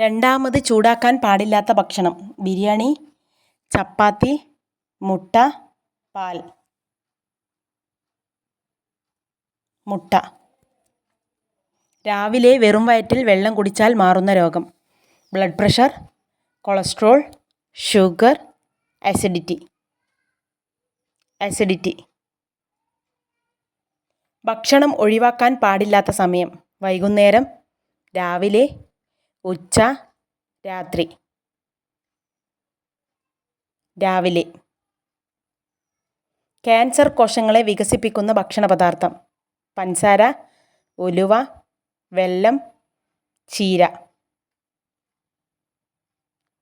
രണ്ടാമത് ചൂടാക്കാൻ പാടില്ലാത്ത ഭക്ഷണം. ബിരിയാണി ചപ്പാത്തി മുട്ട പാൽ. മുട്ട. രാവിലെ വെറും വയറ്റിൽ വെള്ളം കുടിച്ചാൽ മാറുന്ന രോഗം. Blood pressure cholesterol sugar acidity. Acidity. ഭക്ഷണം ഒഴിവാക്കാൻ പാടില്ലാത്ത സമയം. വൈകുന്നേരം രാവിലെ ഉച്ച രാത്രി. രാവിലെ. ക്യാൻസർ കോശങ്ങളെ വികസിപ്പിക്കുന്ന ഭക്ഷണ പദാർത്ഥം പഞ്ചസാര ഉലുവ വെല്ലം ചീര.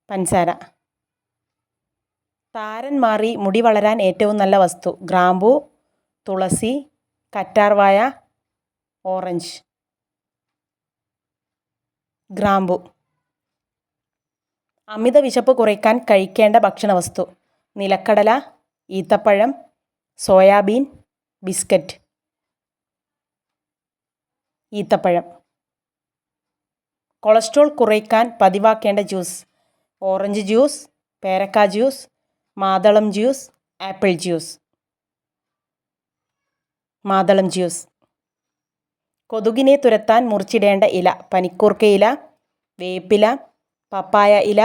പഞ്ചസാര താരൻ മാറി മുടി വളരാൻ ഏറ്റവും നല്ല വസ്തു. ഗ്രാമ്പു തുളസി കറ്റാർവായ ഓറഞ്ച്. ഗ്രാമ്പു. അമിത വിശപ്പ് കുറയ്ക്കാൻ കഴിക്കേണ്ട ഭക്ഷണവസ്തു. നിലക്കടല ഈത്തപ്പഴം സോയാബീൻ ബിസ്ക്കറ്റ്. ഈത്തപ്പഴം. കൊളസ്ട്രോൾ കുറയ്ക്കാൻ പതിവാക്കേണ്ട ജ്യൂസ്. ഓറഞ്ച് ജ്യൂസ് പേരക്ക ജ്യൂസ് മാതളം ജ്യൂസ് ആപ്പിൾ ജ്യൂസ്. മാതളം ജ്യൂസ്. കൊതുകിനെ തുരത്താൻ മുറിച്ചിടേണ്ട ഇല പനിക്കൂർക്കയില വേപ്പില പപ്പായ ഇല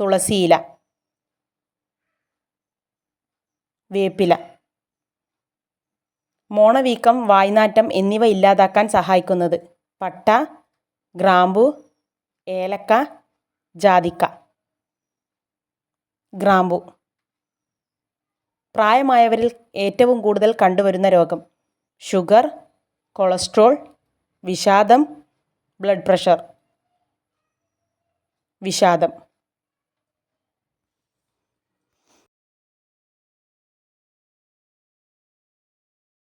തുളസി ഇല. വേപ്പില. മോണവീക്കം വായ്നാറ്റം എന്നിവ ഇല്ലാതാക്കാൻ സഹായിക്കുന്നത് പട്ട ഗ്രാമ്പു ഏലക്ക ജാതിക്ക. ഗ്രാമ്പു. പ്രായമായവരിൽ ഏറ്റവും കൂടുതൽ കണ്ടുവരുന്ന രോഗം ഷുഗർ കൊളസ്ട്രോൾ വിഷാദം ബ്ലഡ് പ്രഷർ വിഷാദം.